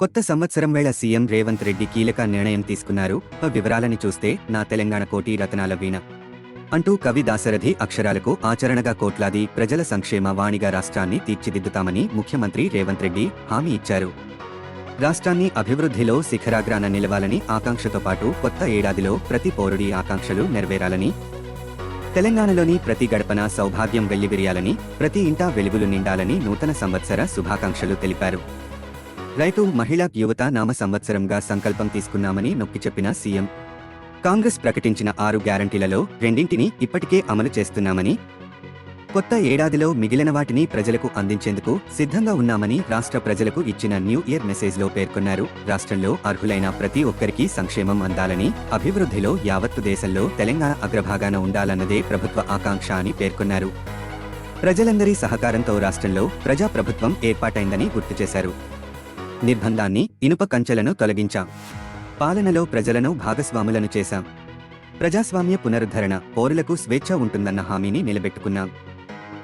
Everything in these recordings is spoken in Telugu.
కొత్త సంవత్సరం వేళ సీఎం రేవంత్ రెడ్డి కీలక నిర్ణయం తీసుకున్నారు. వివరాలని చూస్తే నా తెలంగాణ కోటి రతనాల వీణ. అంటూ కవి దాశరథి అక్షరాలకు ఆచరణగా కోట్లాది ప్రజల సంక్షేమ వాణిగా రాష్ట్రాన్ని తీర్చిదిద్దుతామని ముఖ్యమంత్రి రేవంత్ రెడ్డి హామీ ఇచ్చారు. రాష్ట్రాన్ని అభివృద్ధిలో శిఖరాగ్రాన నిలవాలని ఆకాంక్షతో పాటు కొత్త ఏడాదిలో ప్రతి పౌరుడి ఆకాంక్షలు నెరవేరాలని తెలంగాణలోని ప్రతి గడపన సౌభాగ్యం వెల్లివిరియాలని ప్రతి ఇంటా వెలుగులు నిండాలని నూతన సంవత్సర శుభాకాంక్షలు తెలిపారు. రైతు మహిళా యువత నామ సంవత్సరంగా సంకల్పం తీసుకున్నామని నొక్కి చెప్పిన సీఎం. కాంగ్రెస్ ప్రకటించిన ఆరు గ్యారంటీలలో రెండింటిని ఇప్పటికే అమలు చేస్తున్నామని కొత్త ఏడాదిలో మిగిలిన వాటిని ప్రజలకు అందించేందుకు సిద్ధంగా ఉన్నామని రాష్ట్ర ప్రజలకు ఇచ్చిన న్యూ ఇయర్ మెసేజ్లో పేర్కొన్నారు. రాష్ట్రంలో అర్హులైన ప్రతి ఒక్కరికి సంక్షేమం అందాలని అభివృద్ధిలో యావత్తు దేశంలో తెలంగాణ అగ్రభాగాన ఉండాలన్నదే ప్రభుత్వ ఆకాంక్ష అని పేర్కొన్నారు. ప్రజలందరి సహకారంతో రాష్ట్రంలో ప్రజాప్రభుత్వం ఏర్పాటైందని గుర్తు చేశారు. నిర్బంధాన్ని ఇనుప కంచెలను తొలగించాం. పాలనలో ప్రజలను భాగస్వాములను చేశాం. ప్రజాస్వామ్య పునరుద్ధరణ పౌరులకు స్వేచ్ఛ ఉంటుందన్న హామీని నిలబెట్టుకున్నాం.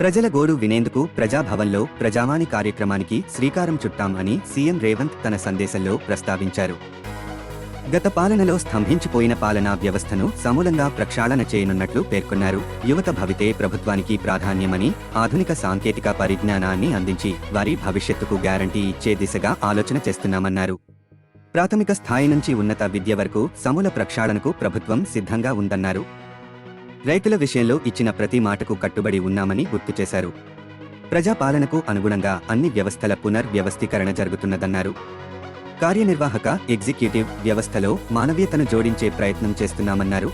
ప్రజల గోడు వినేందుకు ప్రజాభవన్లో ప్రజావాణి కార్యక్రమానికి శ్రీకారం చుట్టాం అని సీఎం రేవంత్ తన సందేశంలో ప్రస్తావించారు. గత పాలనలో స్తంభించిపోయిన పాలనా వ్యవస్థను సమూలంగా ప్రక్షాళన చేయనున్నట్లు పేర్కొన్నారు. యువత భవితే ప్రభుత్వానికి ప్రాధాన్యమని ఆధునిక సాంకేతిక పరిజ్ఞానాన్ని అందించి వారి భవిష్యత్తుకు గ్యారంటీ ఇచ్చే దిశగా ఆలోచన చేస్తున్నామన్నారు. ప్రాథమిక స్థాయి నుంచి ఉన్నత విద్య వరకు సమూల ప్రక్షాళనకు ప్రభుత్వం సిద్ధంగా ఉందన్నారు. రైతుల విషయంలో ఇచ్చిన ప్రతి మాటకు కట్టుబడి ఉన్నామని గుర్తు చేశారు. ప్రజాపాలనకు అనుగుణంగా అన్ని వ్యవస్థల పునర్వ్యవస్థీకరణ జరుగుతున్నదన్నారు. కార్యనిర్వాహక ఎగ్జిక్యూటివ్ వ్యవస్థలో మానవీయతను జోడించే ప్రయత్నం చేస్తున్నామన్నారు.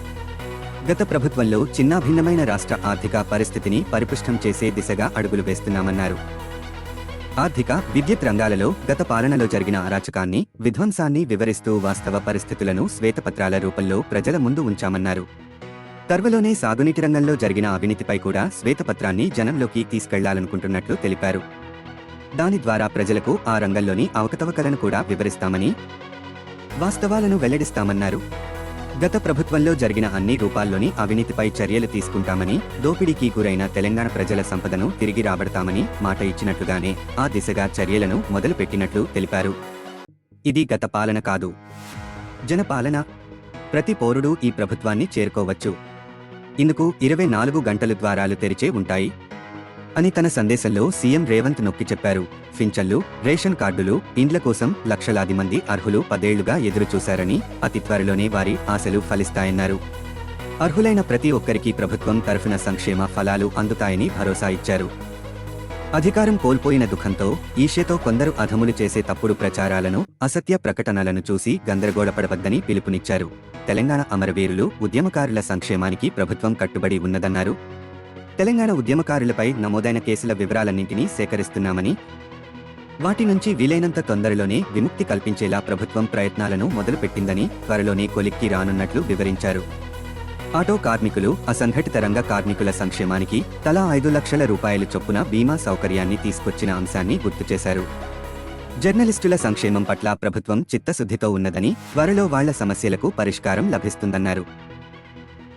గత ప్రభుత్వంలో చిన్నాభిన్నమైన రాష్ట్ర ఆర్థిక పరిస్థితిని పరిపుష్టం చేసే దిశగా అడుగులు వేస్తున్నామన్నారు. ఆర్థిక విద్యుత్ రంగాలలో గత పాలనలో జరిగిన అరాచకాన్ని విధ్వంసాన్ని వివరిస్తూ వాస్తవ పరిస్థితులను శ్వేతపత్రాల రూపంలో ప్రజల ముందు ఉంచామన్నారు. తర్వలోనే సాగునీటి రంగంలో జరిగిన అవినీతిపై కూడా శ్వేతపత్రాన్ని జనంలోకి తీసుకెళ్ళాలనుకుంటున్నట్లు తెలిపారు. దాని ద్వారా ప్రజలకు ఆ రంగంలోని అవకతవకలను కూడా వివరిస్తామని వాస్తవాలను వెల్లడిస్తామన్నారు. గత ప్రభుత్వంలో జరిగిన అన్ని రూపాల్లోని అవినీతిపై చర్యలు తీసుకుంటామని దోపిడీకి గురైన తెలంగాణ ప్రజల సంపదను తిరిగి రాబడతామని మాట ఇచ్చినట్లుగానే ఆ దిశగా చర్యలను మొదలుపెట్టినట్లు తెలిపారు. ఇది గత పాలన కాదు. జనపాలన. ప్రతి పౌరుడు ఈ ప్రభుత్వాన్ని చేరుకోవచ్చు. ఇందుకు ఇరవై నాలుగు గంటలు ద్వారాలు తెరిచే ఉంటాయి. అని తన సందేశంలో సీఎం రేవంత్ నొక్కి చెప్పారు. పింఛన్లు రేషన్ కార్డులు ఇండ్ల కోసం లక్షలాది మంది అర్హులు పదేళ్ళుగా ఎదురుచూశారని అతి త్వరలోనే వారి ఆశలు ఫలిస్తాయన్నారు. అర్హులైన ప్రతి ఒక్కరికి ప్రభుత్వం తరఫున సంక్షేమ ఫలాలు అందుతాయని భరోసా ఇచ్చారు. అధికారం కోల్పోయిన దుఃఖంతో ఈషేతో కొందరు అధములు చేసే తప్పుడు ప్రచారాలను అసత్య ప్రకటనలను చూసి గందరగోళపడవద్దని పిలుపునిచ్చారు. తెలంగాణ అమరవీరులు ఉద్యమకారుల సంక్షేమానికి ప్రభుత్వం కట్టుబడి ఉన్నదన్నారు. తెలంగాణ ఉద్యమకారులపై నమోదైన కేసుల వివరాలన్నింటినీ సేకరిస్తున్నామని వాటి నుంచి వీలైనంత తొందరలోనే విముక్తి కల్పించేలా ప్రభుత్వం ప్రయత్నాలను మొదలుపెట్టిందని త్వరలోనే కొలిక్కి రానున్నట్లు వివరించారు. ఆటో కార్మికులు అసంఘటిత రంగ కార్మికుల సంక్షేమానికి తలా ఐదు లక్షల రూపాయలు చొప్పున బీమా సౌకర్యాన్ని తీసుకొచ్చిన అంశాన్ని గుర్తు చేశారు. జర్నలిస్టుల సంక్షేమం పట్ల ప్రభుత్వం చిత్తశుద్ధితో ఉన్నదని త్వరలో వాళ్ళ సమస్యలకు పరిష్కారం లభిస్తుందన్నారు.